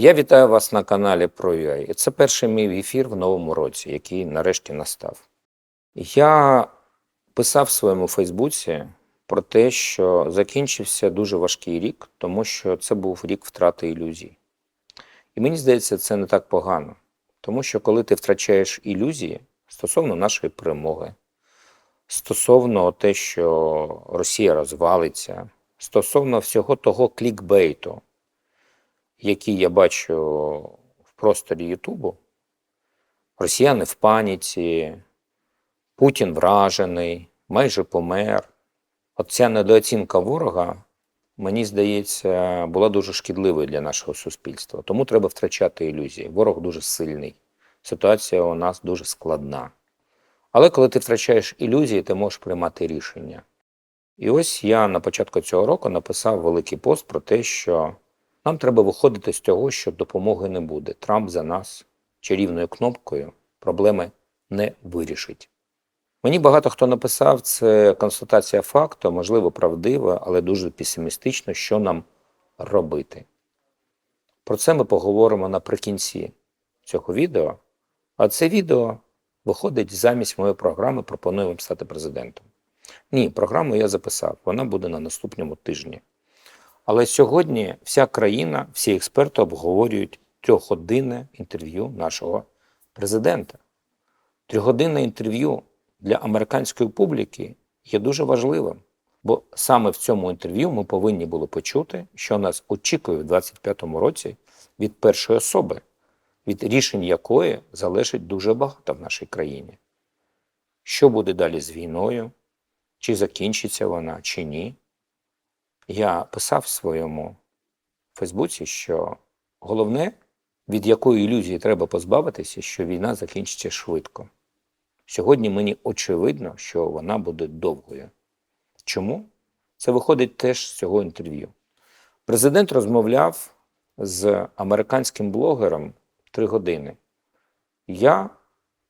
Я вітаю вас на каналі ProUI. І Це перший мій ефір в новому році, який нарешті настав. Я писав в своєму Фейсбуці про те, що закінчився дуже важкий рік, тому що це був рік втрати ілюзій. І мені здається, це не так погано, тому що коли ти втрачаєш ілюзії стосовно нашої перемоги, стосовно те, що Росія розвалиться, стосовно всього того клікбейту, який я бачу в просторі Ютубу, росіяни в паніці, Путін вражений, майже помер. От ця недооцінка ворога, мені здається, була дуже шкідливою для нашого суспільства. Тому треба втрачати ілюзії. Ворог дуже сильний, ситуація у нас дуже складна. Але коли ти втрачаєш ілюзії, ти можеш приймати рішення. І ось я на початку цього року написав великий пост про те, що нам треба виходити з того, що допомоги не буде. Трамп за нас чарівною кнопкою проблеми не вирішить. Мені багато хто написав, це констатація факту, можливо, правдива, але дуже песимістично, що нам робити. Про це ми поговоримо наприкінці цього відео. А це відео виходить замість моєї програми Пропоную вам стати президентом. Ні, програму я записав, вона буде на наступному тижні. Але сьогодні вся країна, всі експерти обговорюють трьохгодинне інтерв'ю нашого президента. Трьохгодинне інтерв'ю для американської публіки є дуже важливим, бо саме в цьому інтерв'ю ми повинні були почути, що нас очікує в 2025 році від першої особи, від рішень якої залежить дуже багато в нашій країні. Що буде далі з війною? Чи закінчиться вона, чи ні? Я писав в своєму Фейсбуці, що головне, від якої ілюзії треба позбавитися, що війна закінчиться швидко. Сьогодні мені очевидно, що вона буде довгою. Чому? Це виходить теж з цього інтерв'ю. Президент розмовляв з американським блогером три години. Я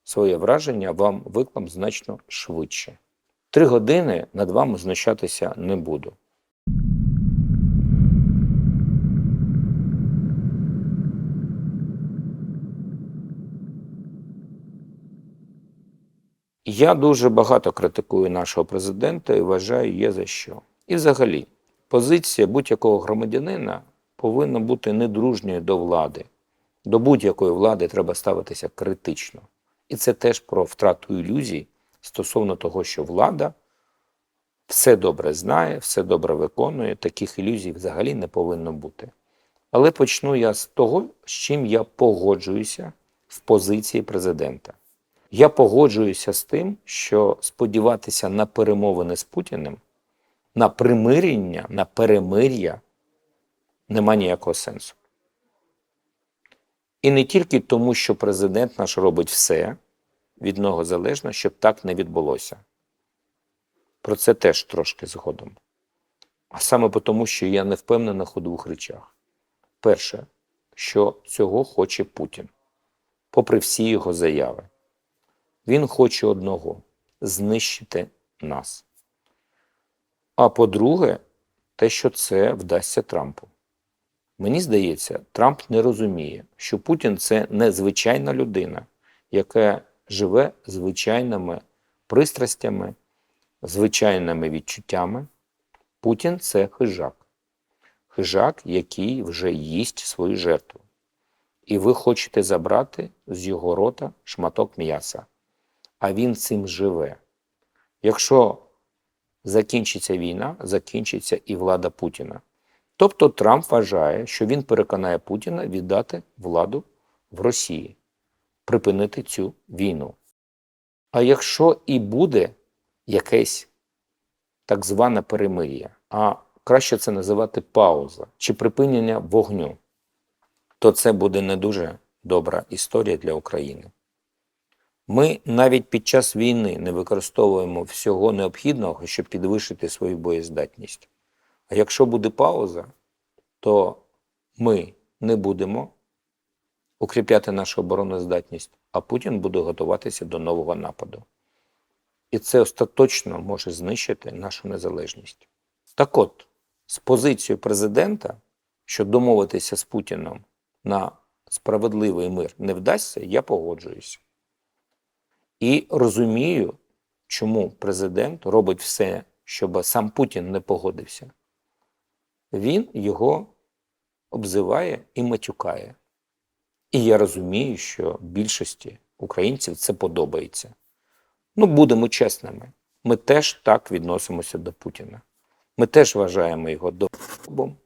своє враження вам виклам значно швидше. Три години над вами знущатися не буду. Я дуже багато критикую нашого президента і вважаю, є за що. І взагалі, позиція будь-якого громадянина повинна бути недружньою до влади. До будь-якої влади треба ставитися критично. І це теж про втрату ілюзій стосовно того, що влада все добре знає, все добре виконує. Таких ілюзій взагалі не повинно бути. Але почну я з того, з чим я погоджуюся в позиції президента. Я погоджуюся з тим, що сподіватися на перемовини з Путіним, на примирення, на перемир'я нема ніякого сенсу. І не тільки тому, що президент наш робить все від нього залежно, щоб так не відбулося. Про це теж трошки згодом. А саме тому, що я не впевнений у двох речах. Перше, що цього хоче Путін, попри всі його заяви. Він хоче одного знищити нас. А по-друге, те, що це вдасться Трампу. Мені здається, Трамп не розуміє, що Путін це не звичайна людина, яка живе звичайними пристрастями, звичайними відчуттями. Путін це хижак. Хижак, який вже їсть свою жертву. І ви хочете забрати з його рота шматок м'яса а він цим живе. Якщо закінчиться війна, закінчиться і влада Путіна. Тобто Трамп вважає, що він переконає Путіна віддати владу в Росії, припинити цю війну. А якщо і буде якесь так зване перемир'я, а краще це називати пауза чи припинення вогню, то це буде не дуже добра історія для України. Ми навіть під час війни не використовуємо всього необхідного, щоб підвищити свою боєздатність. А якщо буде пауза, то ми не будемо укріпляти нашу обороноздатність, а Путін буде готуватися до нового нападу. І це остаточно може знищити нашу незалежність. Так от, з позицією президента, що домовитися з Путіном на справедливий мир не вдасться, я погоджуюся. І розумію, чому президент робить все, щоб сам Путін не погодився. Він його обзиває і матюкає. І я розумію, що більшості українців це подобається. Ну, будемо чесними. Ми теж так відносимося до Путіна. Ми теж вважаємо його добом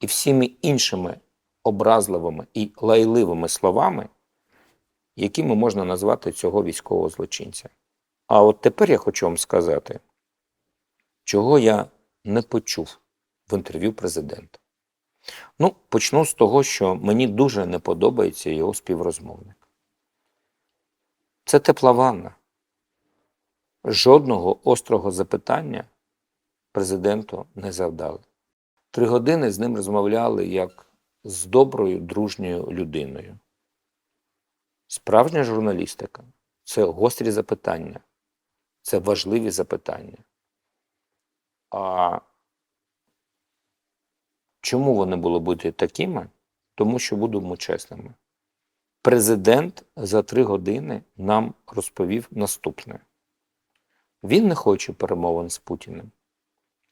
і всіми іншими образливими і лайливими словами, якими можна назвати цього військового злочинця. А от тепер я хочу вам сказати, чого я не почув в інтерв'ю президента. Ну, почну з того, що мені дуже не подобається його співрозмовник. Це тепла ванна. Жодного острого запитання президенту не завдали. Три години з ним розмовляли як з доброю, дружньою людиною. Справжня журналістика це гострі запитання, це важливі запитання. А чому вони були бути такими? Тому що будемо чесними. Президент за три години нам розповів наступне: він не хоче перемовин з Путіним.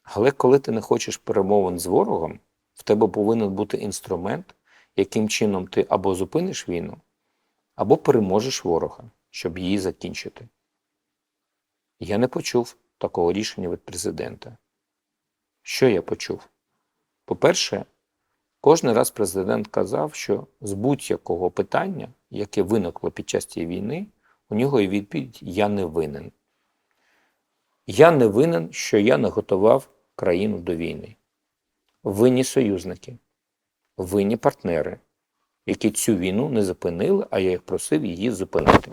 Але коли ти не хочеш перемовин з ворогом, в тебе повинен бути інструмент, яким чином ти або зупиниш війну, або переможеш ворога, щоб її закінчити. Я не почув такого рішення від президента. Що я почув? По-перше, кожен раз президент казав, що з будь-якого питання, яке виникло під час цієї війни, у нього є відповідь Я не винен. Я не винен, що я не готував країну до війни. Винні союзники, винні партнери, які цю війну не зупинили, а я їх просив її зупинити.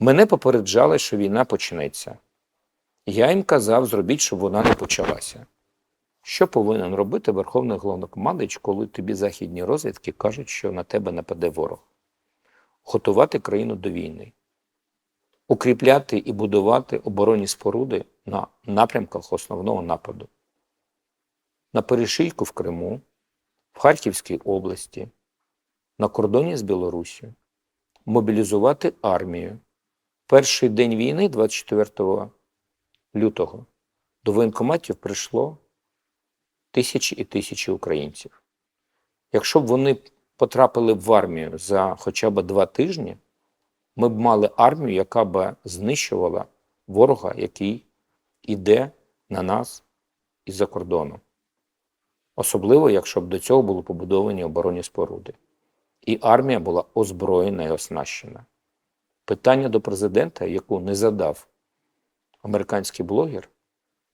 Мене попереджали, що війна почнеться. Я їм казав, зробіть, щоб вона не почалася. Що повинен робити Верховний головнокомандуючий, коли тобі західні розвідки кажуть, що на тебе нападе ворог? Готувати країну до війни, укріпляти і будувати оборонні споруди на напрямках основного нападу, на перешийку в Криму, в Харківській області, на кордоні з Білоруссю, мобілізувати армію. Перший день війни, 24 лютого, до воєнкоматів прийшло тисячі і тисячі українців. Якщо б вони потрапили в армію за хоча б два тижні, ми б мали армію, яка б знищувала ворога, який іде на нас із-за кордону. Особливо, якщо б до цього були побудовані оборонні споруди. І армія була озброєна і оснащена. Питання до президента, яку не задав американський блогер,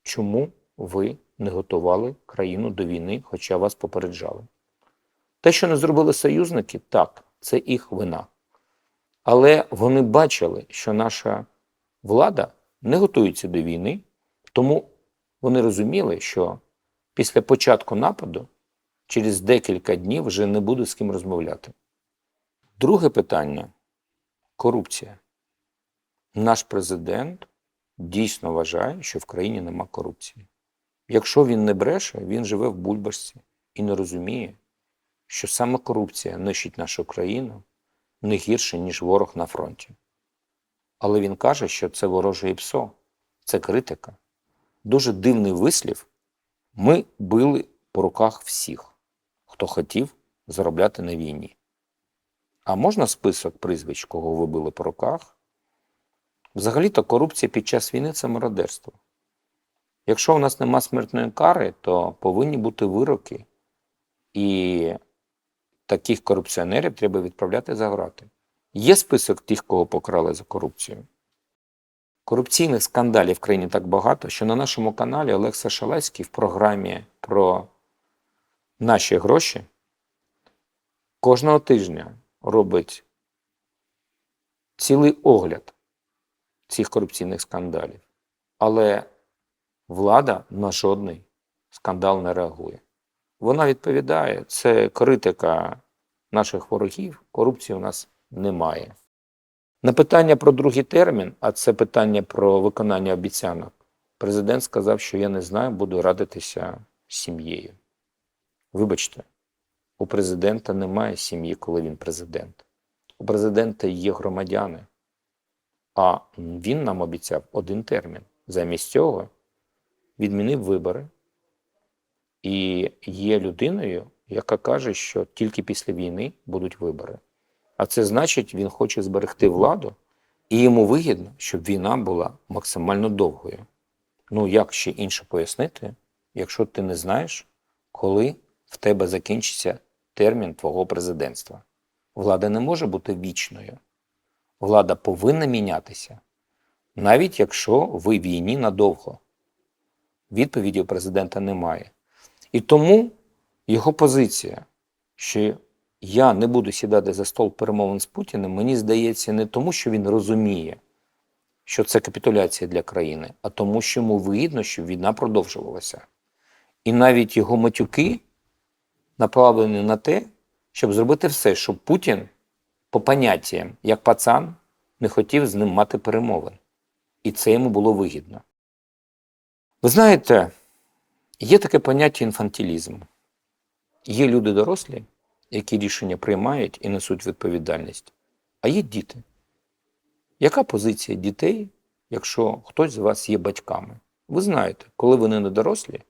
чому ви не готували країну до війни, хоча вас попереджали? Те, що не зробили союзники, так, це їх вина. Але вони бачили, що наша влада не готується до війни, тому вони розуміли, що після початку нападу через декілька днів вже не буде з ким розмовляти. Друге питання корупція. Наш президент дійсно вважає, що в країні нема корупції. Якщо він не бреше, він живе в бульбашці і не розуміє, що саме корупція нищить нашу країну не гірше, ніж ворог на фронті. Але він каже, що це вороже і псо, це критика. Дуже дивний вислів. Ми били по руках всіх, хто хотів заробляти на війні. А можна список прізвищ, кого ви били по руках? Взагалі-то корупція під час війни це мародерство. Якщо у нас нема смертної кари, то повинні бути вироки, і таких корупціонерів треба відправляти за грати. Є список тих, кого покрали за корупцію. Корупційних скандалів в країні так багато, що на нашому каналі Олег Сашалецький в програмі про наші гроші кожного тижня робить цілий огляд цих корупційних скандалів. Але влада на жодний скандал не реагує. Вона відповідає, це критика наших ворогів, корупції у нас немає. На питання про другий термін, а це питання про виконання обіцянок, президент сказав, що я не знаю, буду радитися з сім'єю. Вибачте, У президента немає сім'ї, коли він президент. У президента є громадяни. А він нам обіцяв один термін. Замість цього відмінив вибори і є людиною, яка каже, що тільки після війни будуть вибори. А це значить, він хоче зберегти владу, і йому вигідно, щоб війна була максимально довгою. Ну, як ще інше пояснити, якщо ти не знаєш, коли в тебе закінчиться термін твого президентства? Влада не може бути вічною. Влада повинна мінятися, навіть якщо ви війні надовго. Відповіді у президента немає. І тому його позиція, що я не буду сідати за стол перемовин з Путіним, мені здається, не тому, що він розуміє, що це капітуляція для країни, а тому, що йому вигідно, щоб війна продовжувалася. І навіть його матюки направлені на те, щоб зробити все, щоб Путін по поняттям, як пацан, не хотів з ним мати перемовин. І це йому було вигідно. Ви знаєте, є таке поняття інфантилізм. Є люди дорослі, які рішення приймають і несуть відповідальність, а є діти. Яка позиція дітей, якщо хтось з вас є батьками? Ви знаєте, коли вони не дорослі,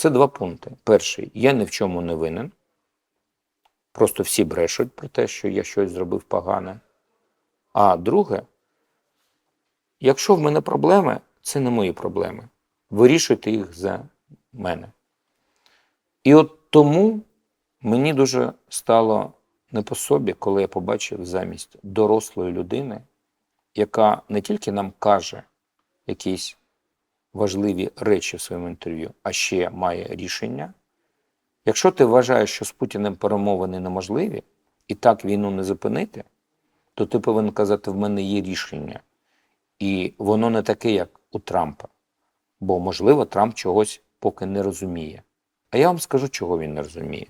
це два пункти. Перший я ні в чому не винен. Просто всі брешуть про те, що я щось зробив погане. А друге, якщо в мене проблеми, це не мої проблеми. Вирішуйте їх за мене. І от тому мені дуже стало не по собі, коли я побачив замість дорослої людини, яка не тільки нам каже якісь важливі речі в своєму інтерв'ю, а ще має рішення. Якщо ти вважаєш, що з Путіним перемовини неможливі і так війну не зупинити, то ти повинен казати, в мене є рішення. І воно не таке, як у Трампа. Бо, можливо, Трамп чогось поки не розуміє. А я вам скажу, чого він не розуміє.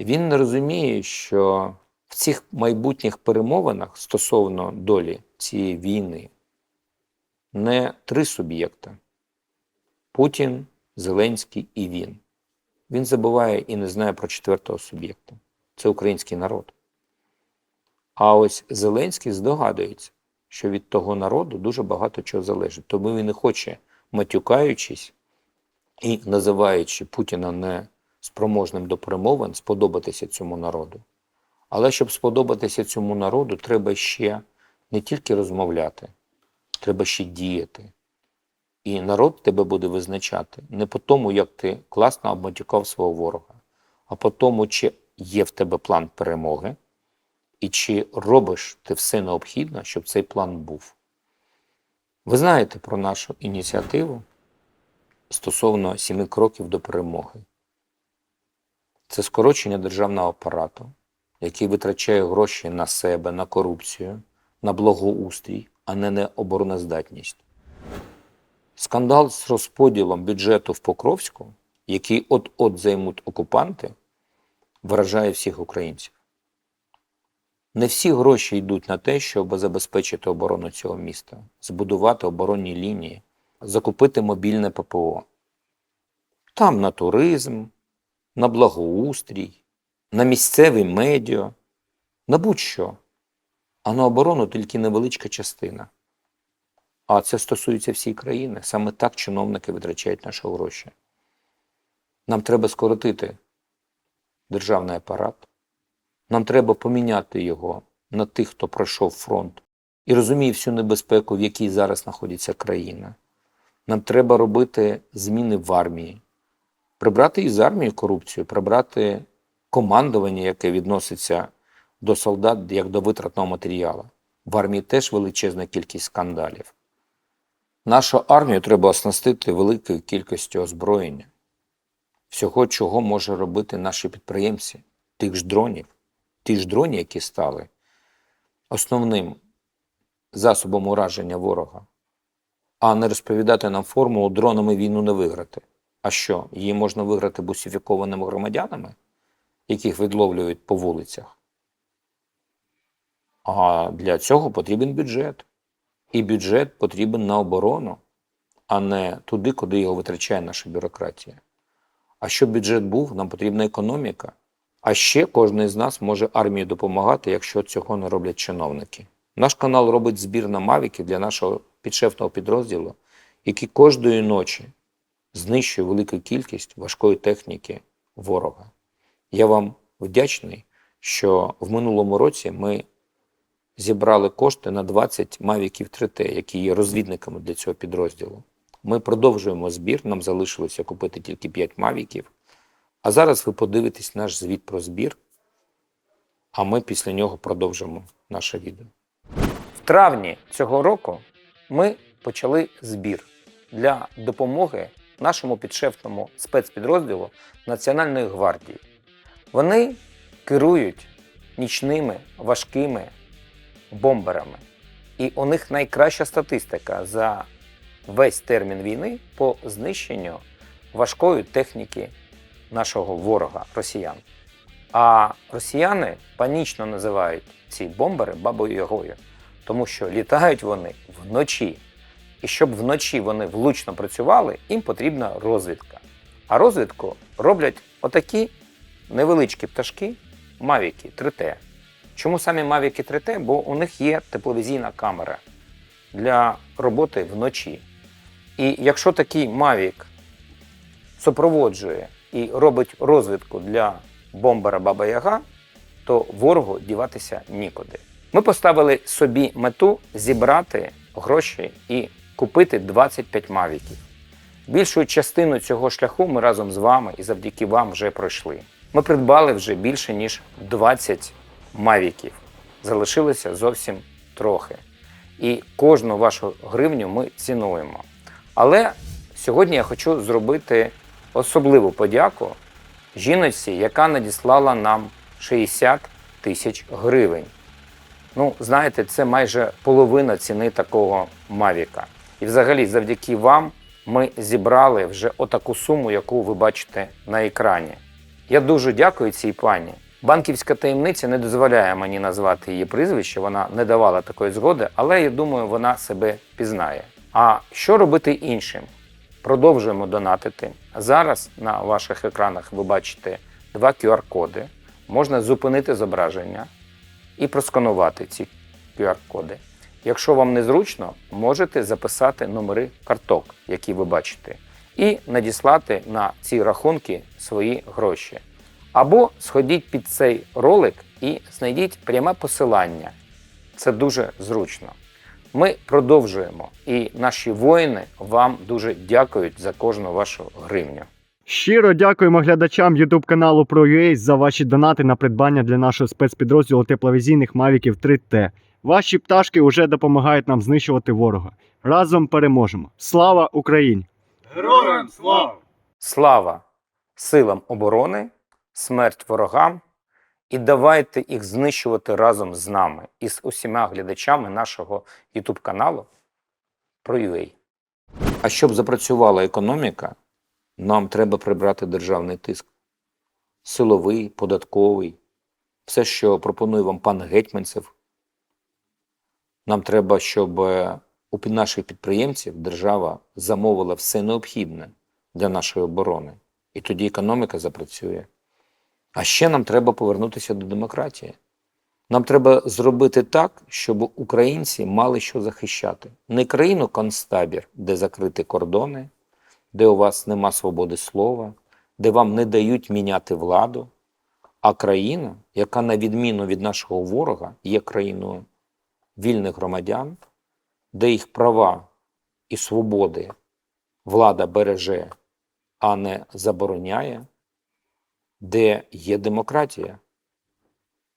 Він не розуміє, що в цих майбутніх перемовинах стосовно долі цієї війни не три суб'єкта: Путін, Зеленський і він. Він забуває і не знає про четвертого суб'єкта. Це український народ. А ось Зеленський здогадується, що від того народу дуже багато чого залежить. Тому він не хоче, матюкаючись і називаючи Путіна не спроможним до перемовин, сподобатися цьому народу. Але щоб сподобатися цьому народу, треба ще не тільки розмовляти, треба ще діяти. І народ тебе буде визначати не по тому, як ти класно обматюкав свого ворога, а по тому, чи є в тебе план перемоги, і чи робиш ти все необхідне, щоб цей план був. Ви знаєте про нашу ініціативу стосовно сіми кроків до перемоги. Це скорочення державного апарату, який витрачає гроші на себе, на корупцію, на благоустрій, а не на обороноздатність. Скандал з розподілом бюджету в Покровську, який от-от займуть окупанти, вражає всіх українців. Не всі гроші йдуть на те, щоб забезпечити оборону цього міста, збудувати оборонні лінії, закупити мобільне ППО. Там на туризм, на благоустрій, на місцеві медіа, на будь-що. А на оборону тільки невеличка частина. А це стосується всієї країни. Саме так чиновники витрачають наші гроші. Нам треба скоротити державний апарат. Нам треба поміняти його на тих, хто пройшов фронт і розуміє всю небезпеку, в якій зараз знаходиться країна. Нам треба робити зміни в армії, прибрати із армії корупцію, прибрати командування, яке відноситься до солдат як до витратного матеріалу. В армії теж величезна кількість скандалів. Нашу армію треба оснастити великою кількістю озброєння, всього, чого може робити наші підприємці, тих ж дронів, ті ж дроні, які стали основним засобом ураження ворога, а не розповідати нам формулу дронами війну не виграти. А що, її можна виграти бусифікованими громадянами, яких відловлюють по вулицях? А для цього потрібен бюджет. І бюджет потрібен на оборону, а не туди, куди його витрачає наша бюрократія. А щоб бюджет був, нам потрібна економіка. А ще кожен з нас може армії допомагати, якщо цього не роблять чиновники. Наш канал робить збір на мавіки для нашого підшефного підрозділу, який кожної ночі знищує велику кількість важкої техніки ворога. Я вам вдячний, що в минулому році ми зібрали кошти на 20 мавіків 3T, які є розвідниками для цього підрозділу. Ми продовжуємо збір, нам залишилося купити тільки 5 мавіків. А зараз ви подивитесь наш звіт про збір, а ми після нього продовжимо наше відео. В травні цього року ми почали збір для допомоги нашому підшефному спецпідрозділу Національної гвардії. Вони керують нічними важкими бомберами. І у них найкраща статистика за весь термін війни по знищенню важкої техніки нашого ворога росіян. А росіяни панічно називають ці бомбери бабою Ягою, тому що літають вони вночі. І щоб вночі вони влучно працювали, їм потрібна розвідка. А розвідку роблять отакі невеличкі пташки Мавіки 3T. Чому саме Мавіки 3T? Бо у них є тепловізійна камера для роботи вночі. І якщо такий Мавік супроводжує і робить розвідку для бомбера Баба Яга, то ворогу діватися нікуди. Ми поставили собі мету зібрати гроші і купити 25 мавіків. Більшу частину цього шляху ми разом з вами і завдяки вам вже пройшли. Ми придбали вже більше ніж 20 мавіків. Залишилося зовсім трохи. І кожну вашу гривню ми цінуємо. Але сьогодні я хочу зробити особливу подяку жіночці, яка надіслала нам 60 тисяч гривень. Ну, знаєте, це майже половина ціни такого Мавіка. І взагалі, завдяки вам, ми зібрали вже отаку суму, яку ви бачите на екрані. Я дуже дякую цій пані. Банківська таємниця не дозволяє мені назвати її прізвище, вона не давала такої згоди, але я думаю, вона себе пізнає. А що робити іншим? Продовжуємо донатити. Зараз на ваших екранах ви бачите два QR-коди. Можна зупинити зображення і просканувати ці QR-коди. Якщо вам незручно, можете записати номери карток, які ви бачите, і надіслати на ці рахунки свої гроші. Або сходіть під цей ролик і знайдіть пряме посилання. Це дуже зручно. Ми продовжуємо, і наші воїни вам дуже дякують за кожну вашу гривню. Щиро дякуємо глядачам YouTube каналу ProUA за ваші донати на придбання для нашого спецпідрозділу тепловізійних Мавіків 3T. Ваші пташки вже допомагають нам знищувати ворога. Разом переможемо. Слава Україні! Героям слава! Слава силам оборони, смерть ворогам, і давайте їх знищувати разом з нами і з усіма глядачами нашого YouTube каналу про UA. А щоб запрацювала економіка, нам треба прибрати державний тиск. Силовий, податковий, все, що пропонує вам пан Гетьманцев. Нам треба, щоб е, у наших підприємців держава замовила все необхідне для нашої оборони. І тоді економіка запрацює. А ще нам треба повернутися до демократії. Нам треба зробити так, щоб українці мали що захищати. Не країну концтабір, де закриті кордони, де у вас нема свободи слова, де вам не дають міняти владу, а країну, яка, на відміну від нашого ворога, є країною вільних громадян, де їх права і свободи влада береже, а не забороняє, де є демократія.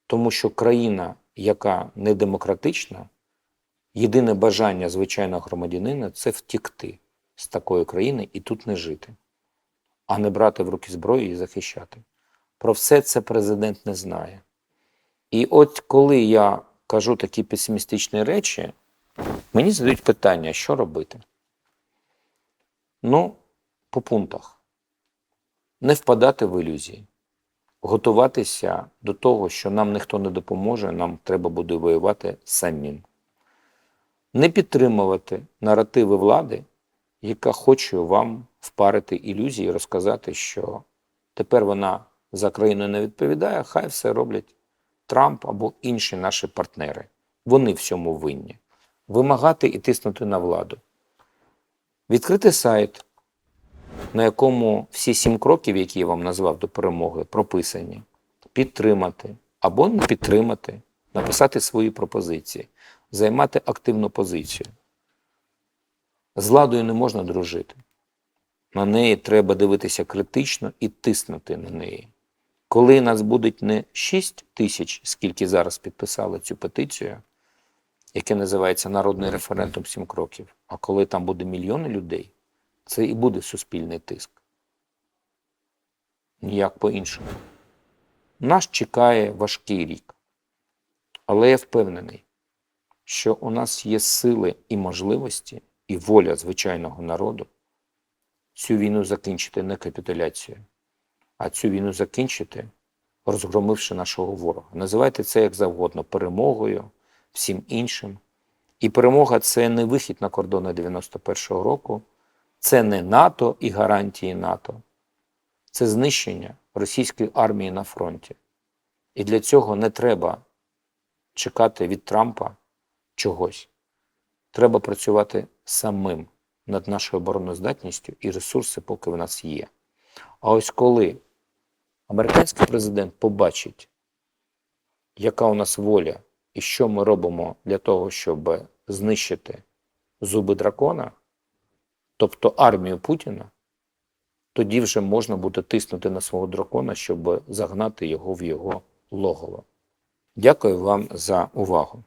Тому що країна, яка не демократична, єдине бажання звичайного громадянина це втікти з такої країни і тут не жити, а не брати в руки зброю і захищати. Про все це президент не знає. І от коли я кажу такі песимістичні речі, мені задають питання, що робити. Ну, по пунктах. Не впадати в ілюзії, готуватися до того, що нам ніхто не допоможе, нам треба буде воювати самим. Не підтримувати наративи влади, яка хоче вам впарити ілюзії розказати, що Тепер вона за країною не відповідає, хай все роблять Трамп або інші наші партнери. Вони всьому винні. Вимагати і тиснути на владу. Відкрити сайт, на якому всі сім кроків, які я вам назвав до перемоги, прописані, підтримати або не підтримати, написати свої пропозиції, займати активну позицію. З владою не можна дружити. На неї треба дивитися критично і тиснути на неї. Коли нас буде не 6 тисяч, скільки зараз підписали цю петицію, яке називається Народний референдум 7 кроків, а коли там буде мільйони людей, це і буде суспільний тиск. Ніяк по-іншому. Нас чекає важкий рік. Але я впевнений, що у нас є сили і можливості, і воля звичайного народу цю війну закінчити не капітуляцією, а цю війну закінчити, розгромивши нашого ворога. Називайте це як завгодно перемогою, всім іншим. І перемога це не вихід на кордони 91-го року, це не НАТО і гарантії НАТО, це знищення російської армії на фронті. І для цього не треба чекати від Трампа чогось. Треба працювати самим над нашою обороноздатністю і ресурси, поки в нас є. А ось коли американський президент побачить, яка у нас воля і що ми робимо для того, щоб знищити зуби дракона, тобто армію Путіна, тоді вже можна буде тиснути на свого дракона, щоб загнати його в його логово. Дякую вам за увагу.